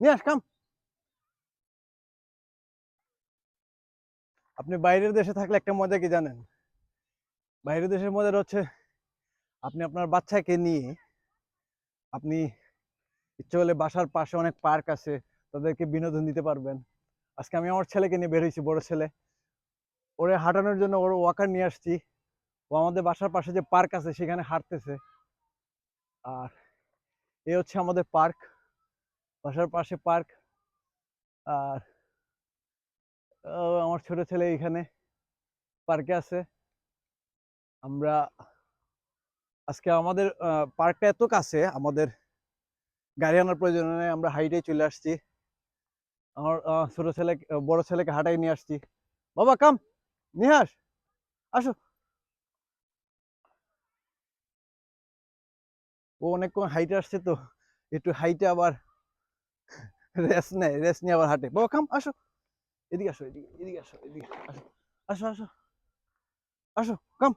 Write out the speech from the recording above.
নিয়ে কাম। আপনি বাইরের দেশে থাকলে একটা মজা কি জানেন? বাইরের দেশের মজা হচ্ছে, আপনি আপনার বাচ্চাকে নিয়ে, আপনি ইচ্ছে হলে বাসার পাশে অনেক পার্ক আছে, তাদেরকে বিনোদন দিতে পারবেন। আজকে আমি আমার ছেলেকে নিয়ে বের হয়েছি, বড় ছেলে। ওরে হাঁটানোর জন্য ওর ওয়াকার নিয়ে আসছি। ও আমাদের বাসার পাশে যে পার্ক আছে, সেখানে হাঁটতেছে। আর এ হচ্ছে আমাদের পার্ক। বাসার পাশে পার্ক। আর আমার ছোট ছেলে এখানে পার্কে আছে। আমরা আজকে আমাদের পার্কটা এত কাছে, আমাদের গাড়ি আনার প্রয়োজন নেই, আমরা হাইটে চলে আসছি। আমার ছোট ছেলে, বড় ছেলেকে হাঁটাই নিয়ে আসছি। বাবা, কাম নিহাস আসো। ও অনেকক্ষণ হাইটে আসছে তো, একটু হাইটে আবার রেস্ট নেয় রেস্ট নিয়ে আবার হাঁটে। বাবা কাম আসো। এদিকে আসো, এদিকে এদিকে আসো এদিকে। আসো আসো আসো। আসো কাম